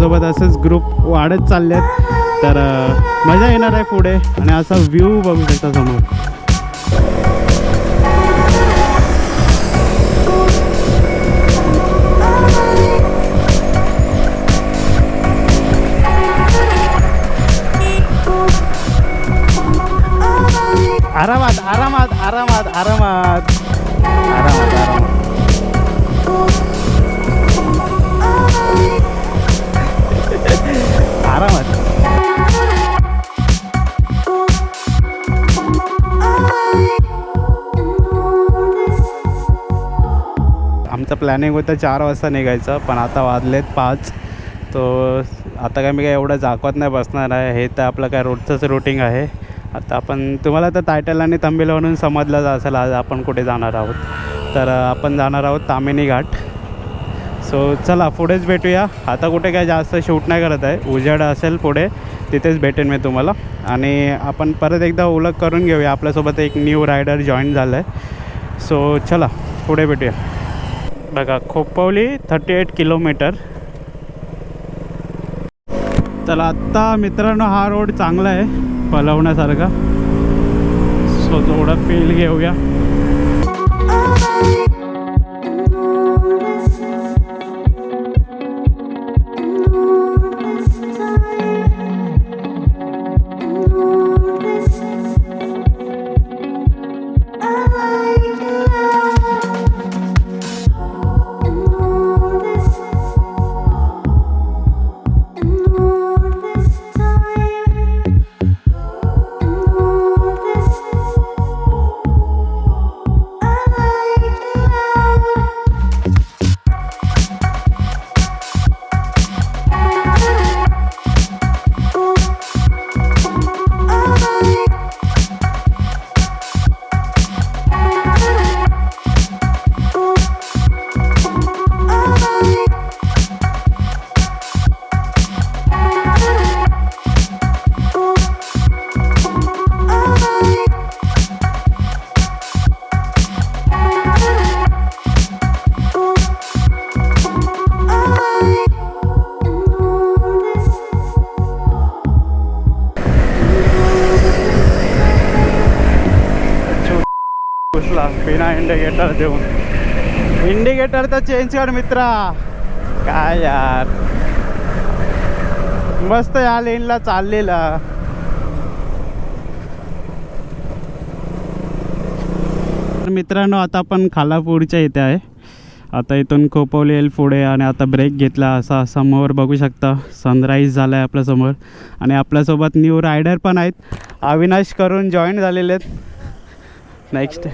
तर असेच ग्रुप वाढत चालले आहेत तर मजा येणार आहे पुढे आणि असा व्ह्यू बघू शकता समोर. आरामात आरामात आरामात आरामात. आरामात. आरामात. आमचं प्लॅनिंग होतं चार वाजता निघायचं पण आता वाजलेत पाच. तो आता काय मी काय एवढं दाखवत नाही बसणार आहे. हे तर आपलं काय रोजचंच रुटीन आहे. आता आपण तुम्हाला तर टायटल आणि तंबील म्हणून समजलं असेल आज आपण कुठे जाणार आहोत. तर आपण जाणार आहोत तामिनी घाट. सो चला पुढेच भेटूया. आता कुठे काय जास्त शूट नाही करत आहे. उजेड असेल पुढे तिथेच भेटेन मी तुम्हाला. आणि आपण परत एकदा ओळख करून घेऊया. आपल्यासोबत एक न्यू रायडर जॉईन झालं आहे सो चला पुढे भेटूया. बघा खोपवली थर्टी एट किलोमीटर चला आत्ता मित्रांनो हा रोड चांगला आहे. पलवण्यासारखा. सो थोडं फील घेऊया. देऊन. इंडिकेटर तर चेंज कर मित्रा. काय यार. मस्त या लेनला चाललेला. तर मित्रांनो आता आपण खालापूरच्या इथे आहे. आता इथून खोपवली येईल पुढे आणि आता ब्रेक घेतला असा समोर बघू शकता. सनराईज झाला आहे आपल्यासमोर आणि आपल्यासोबत न्यू रायडर पण आहेत. अविनाश करून जॉईन झालेले आहेत नेक्स्ट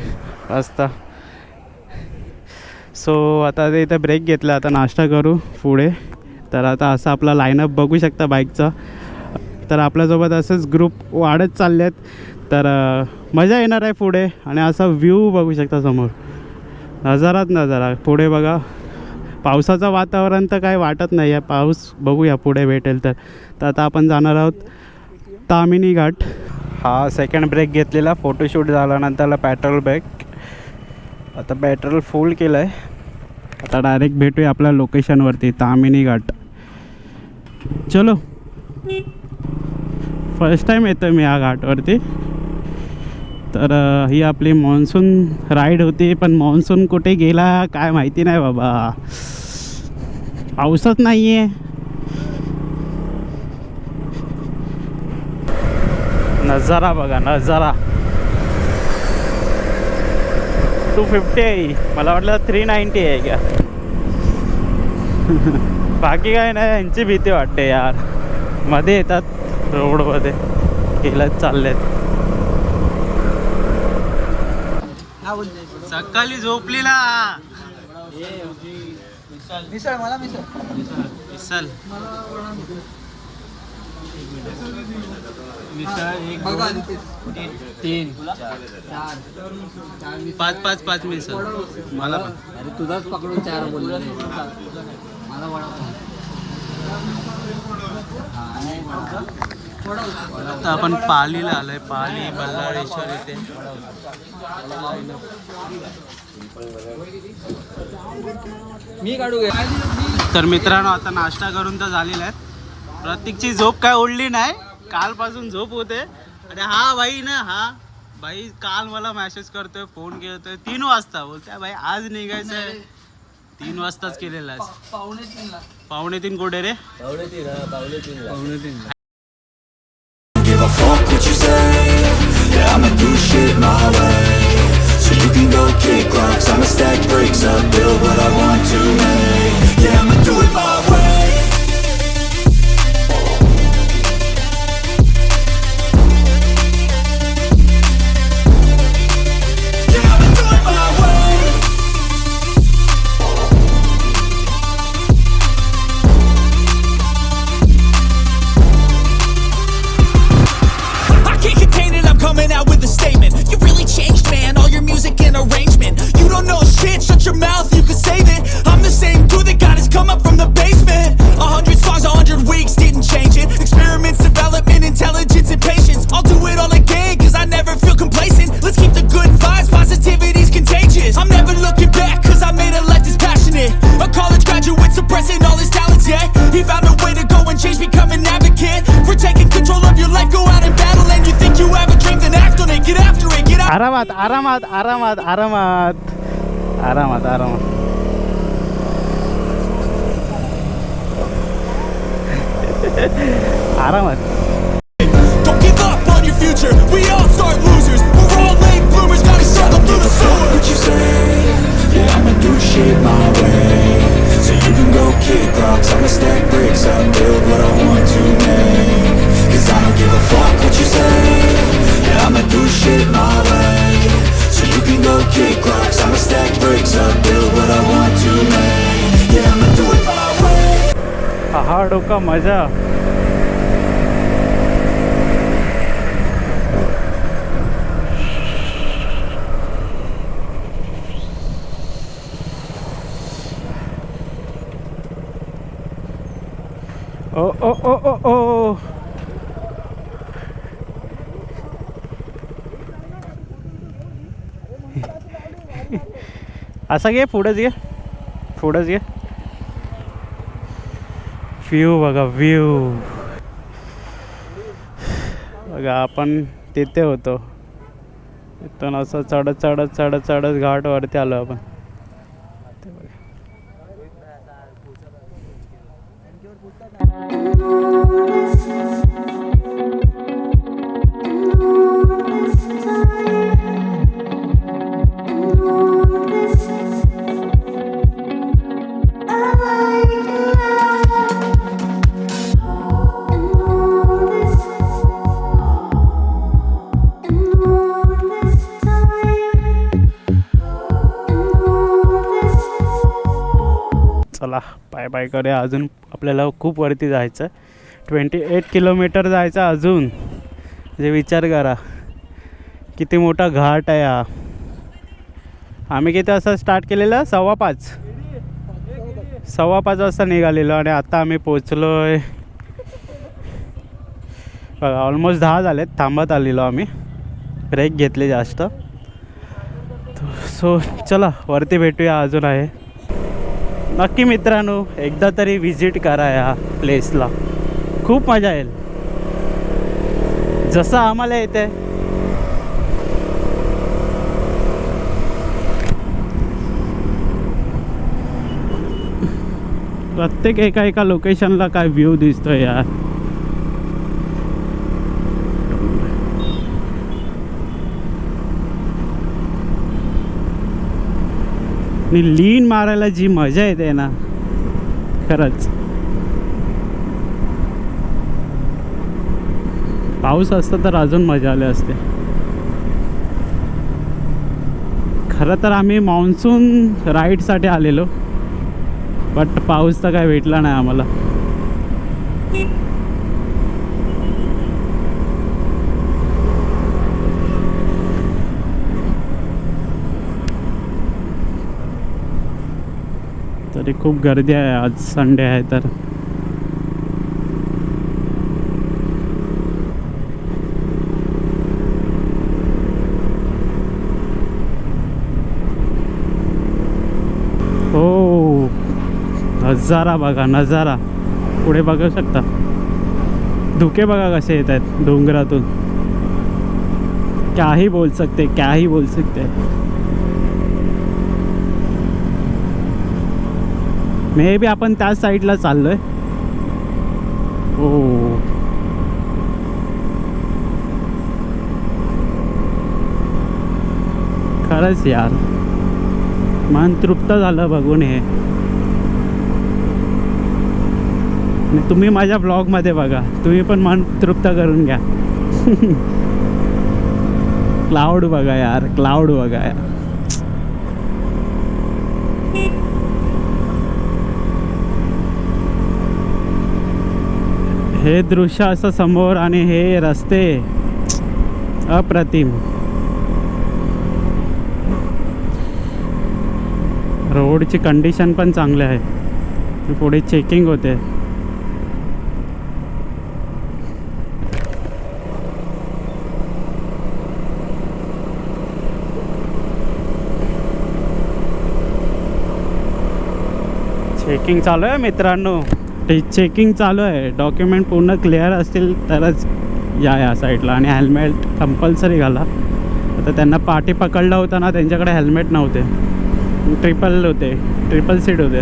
असता सो आता ते इथं ब्रेक घेतला आता नाश्ता करू पुढे. तर आता असं आपला लाईनअप बघू शकता बाईकचा तर आपल्यासोबत असंच ग्रुप वाढत चालले आहेत तर मजा येणार आहे पुढे आणि असा व्ह्यू बघू शकता समोर. नजारात नजारा. पुढे बघा. पावसाचं वातावरण तर काही वाटत नाही आहे पाऊस बघूया पुढे भेटेल तर. तर आता आपण जाणार आहोत तामिनी घाट. हा सेकंड ब्रेक घेतलेला. फोटोशूट झाल्यानंतरला पेट्रोल ब्रेक आता पेट्रोल फुल केलं आहे आता डायरेक्ट भेटूया आपल्या लोकेशनवरती तामिनी घाट. चलो. फर्स्ट टाईम येतो मी या घाटवरती. तर ही आपली मान्सून राईड होती पण मान्सून कुठे गेला काय माहिती नाही बाबा. पाऊसच नाही आहे नजारा बघा नजारा. टू फिफ्टी आहे. मला वाटलं थ्री नाईन्टी आहे का? बाकी काय नाही यांची भीती वाटते यार. मध्ये येतात रोडमध्ये. गेलत चाललेत. सकाळी झोपलेला. मिसळ मला मिसळ. ते तीन मिसळ. पाच पाच पाच मिसल मला अरे तुझाच पकडून चार बोललो. आता आपण पालीला आलोय पाली बल्लाळेश्वर इथे. मी काढू तर मित्रांनो आता नाश्ता करून तर झालेला आहे. प्रत्येकची झोप काय ओढली नाही. कालपासून झोप होते. आणि हा भाई ना हा भाई काल मला मेसेज करतोय फोन करतोय तीन वाजता. बोलतोय भाई आज निघायचं आहे तीन वाजताच केलेला आहे पावणे तीनला पावणे तीन कोटे रे पावणे तीन पावणे तीनला पावणे way. So you can go kick rocks, I'ma stack bricks up, build what I want to make. Get out. आरामात आरामात आरामात आरामात आरामात डोका मज़ा। ओ ओ ओ ओ ओ। असं घे पुढंच घे पुढंच घे व्ह्यू बघा व्ह्यू बघा आपण तिथे होतो इथून असं चढत चढत चढत चढत घाटवरती आलो आपण ते बघा. चला पाय पाय करूया. अजून आपल्याला खूप वरती जायचं ट्वेंटी एट किलोमीटर जायचं अजून. म्हणजे विचार करा. किती मोठा घाट आहे हा. आम्ही किती असं स्टार्ट केलेलं? सव्वा पाच. सव्वा पाच वाजता निघालेलो आणि आता आम्ही पोचलो आहे बघा ऑलमोस्ट दहा झालेत. थांबत आलेलो आम्ही. ब्रेक घेतले जास्त. सो चला वरती भेटूया. अजून आहे. नक्की मित्रांनो एकदा तरी व्हिजिट करा या प्लेसला खूप मजा येईल. जसं आम्हाला येते प्रत्येक एका एका लोकेशनला काय व्ह्यू दिसतोय यार. आणि लीन मारायला जी मजा येते ना खरंच. पाऊस असता तर अजून मजा आली असते. खरं तर आम्ही मान्सून राईडसाठी आलेलो बट पाऊस तर काय भेटला नाही आम्हाला. खूप गर्दी आहे आज संडे आहे तर. हो. नजारा बघा नजारा. पुढे बघू शकता. धुके बघा कसे येत आहेत डोंगरातून. काही बोल सकते काही बोल सकते मे बी आपण त्याच साईडला चाललोय. ओ खरंच यार. मन तृप्त झालं बघून हे. तुम्ही माझ्या ब्लॉगमध्ये बघा. तुम्ही पण मन तृप्त करून घ्या. क्लाउड बघा यार क्लाउड बघा यार. हे दृश्य असं समोर आणि हे रस्ते अप्रतिम. रोडची कंडिशन पण चांगली आहे. पुढे चेकिंग होते. चेकिंग चालू आहे मित्रांनो. ते चेकिंग चालू आहे. डॉक्युमेंट पूर्ण क्लिअर असतील तरच या या साईडला आणि हेल्मेट कंपल्सरी घाला. आता त्यांना पाठी पकडला होता ना त्यांच्याकडे हेल्मेट नव्हते. ट्रिपल होते. ट्रिपल सीट होते.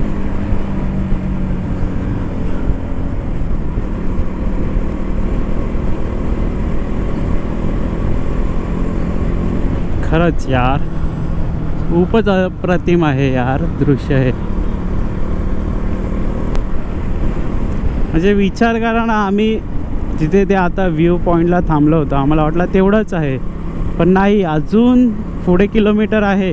खरंच यार खूपच अप्रतिम आहे यार दृश्य हे. म्हणजे विचार करा ना आम्ही जिथे ते आता व्ह्यू पॉईंटला थांबलो होतो आम्हाला वाटलं तेवढंच आहे. पण नाही अजून पुढे किलोमीटर आहे.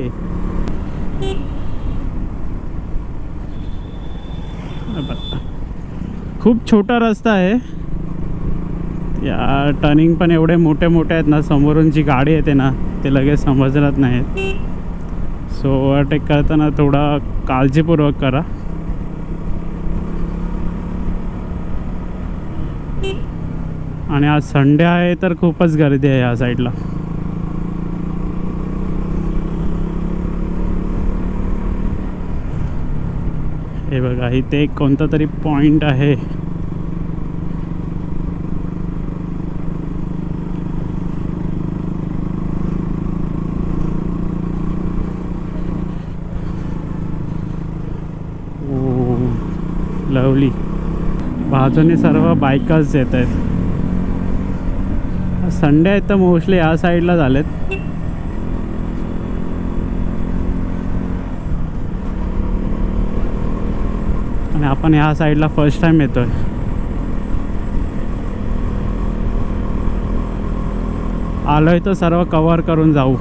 खूप छोटा रस्ता आहे. या टर्निंग पण एवढे मोठे मोठे आहेत ना समोरून जी गाडी येते ना ते लगेच समजलंच नाहीत. सो ओव्हरटेक करताना थोडा काळजीपूर्वक करा. आणि आज संडे आहे तर खूपच गर्दी आहे या साईडला हे बघा इथे एक कोणता तरी पॉइंट आहे. ओ लवली बाजूने सर्व बायकर्स येत आहेत. संडे आहेत तर मोस्टली या साईडला झालेत. आणि आपण ह्या साईडला फर्स्ट टाइम येतोय. आलोय तर सर्व कव्हर करून जाऊ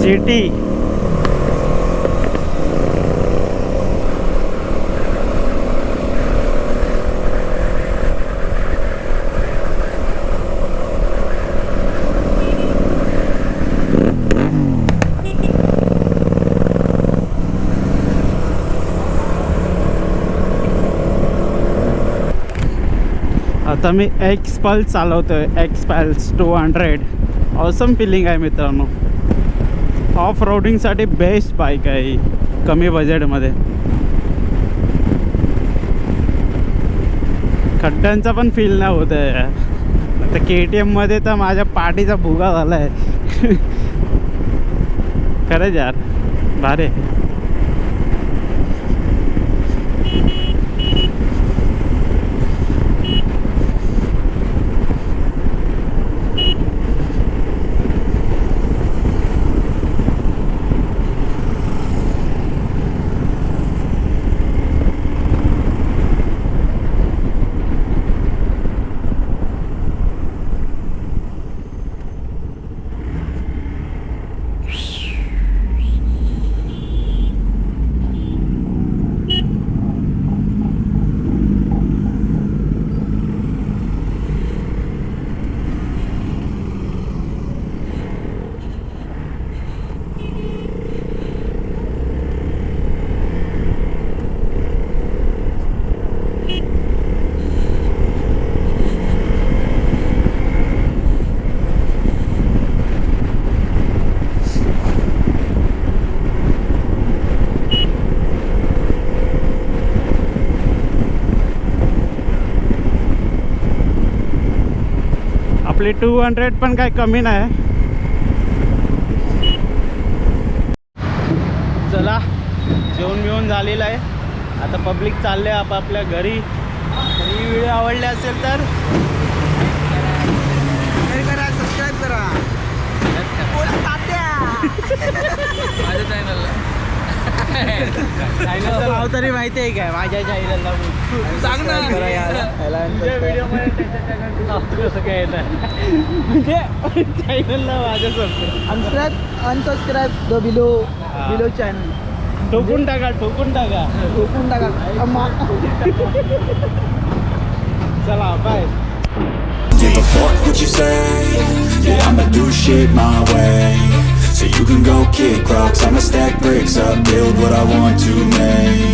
जी टी आता मी एक्स पल्स आहे X pulse two hundred awesome feeling आहे मित्रांनो. ऑफ रोडिंगसाठी बेस्ट बाईक आहे ही कमी बजेटमध्ये खड्ड्यांचा पण फील नाही होत आहे. आता के टी एममध्ये तर माझ्या पाठीचा भुगा झाला आहे खरंच यार भारे आपली टू हंड्रेड पण काय कमी नाही. चला जेवण बिवून झालेलं आहे. आता पब्लिक चालले आपापल्या घरी. ही व्हिडिओ आवडली असेल तर करा सबस्क्राईब करा. माझ्या चॅनलला नाव तरी माहिती आहे काय माझ्या चॅनलला सांग ना. म्हणजे चॅनलला माझ्या subscribe unsubscribe unsubscribe the below below channel ठोकून टाका ठोकून टाका. ओपन टाका. चला bye Give a fuck what you say. Yeah, I'ma do shit my way. So you can go kick rocks. I'ma stack bricks up, build what I want to make